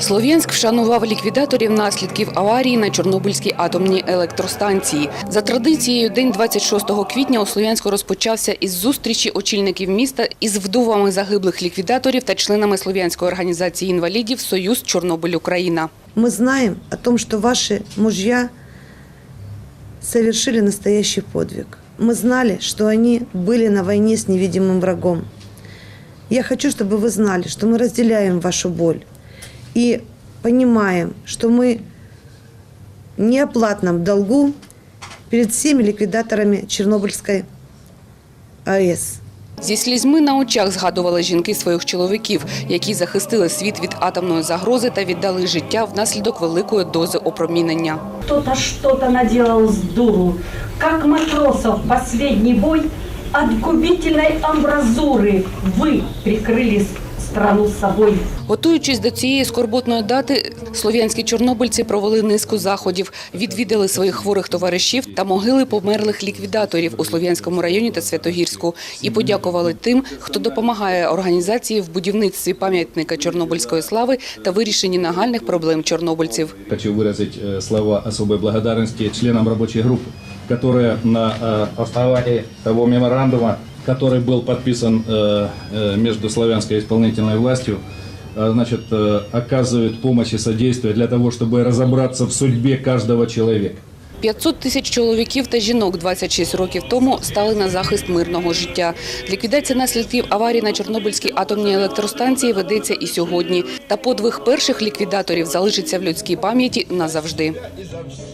Слов'янськ вшанував ліквідаторів наслідків аварії на Чорнобильській атомній електростанції. За традицією, день 26 квітня у Слов'янську розпочався із зустрічі очільників міста із вдовами загиблих ліквідаторів та членами Слов'янської організації інвалідів Союз Чорнобиль Україна. Мы знаем о том, что ваши мужья совершили настоящий подвиг. Мы знали, что они были на войне с невидимым врагом. Я хочу, чтобы вы знали, что мы разделяем вашу боль и понимаем, что мы в неоплатном долгу перед всеми ликвидаторами Чернобыльской АЭС. Зі слізьми на очах згадували жінки своїх чоловіків, які захистили світ від атомної загрози та віддали життя внаслідок великої дози опромінення. Кто-то что-то наделал с дуру, как матросов в последний бой от губительной амбразуры вы прикрыли с- страну собой. Готуючись до цієї скорботної дати, слов'янські чорнобильці провели низку заходів, відвідали своїх хворих товаришів та могили померлих ліквідаторів у Слов'янському районі та Святогірську і подякували тим, хто допомагає організації в будівництві пам'ятника Чорнобильської слави та вирішенні нагальних проблем чорнобильців. Хочу выразить э, слова особой благодарности членам рабочей группы, которые на э, основании того меморандума, который был подписан э, э, между славянской исполнительной властью, э, значит, э, оказывают помощь и содействие для того, чтобы разобраться в судьбе каждого человека. 500 тисяч чоловіків та жінок 26 років тому стали на захист мирного життя. Ліквідація наслідків аварії на Чорнобильській атомній електростанції ведеться і сьогодні. Та подвиг перших ліквідаторів залишиться в людській пам'яті назавжди.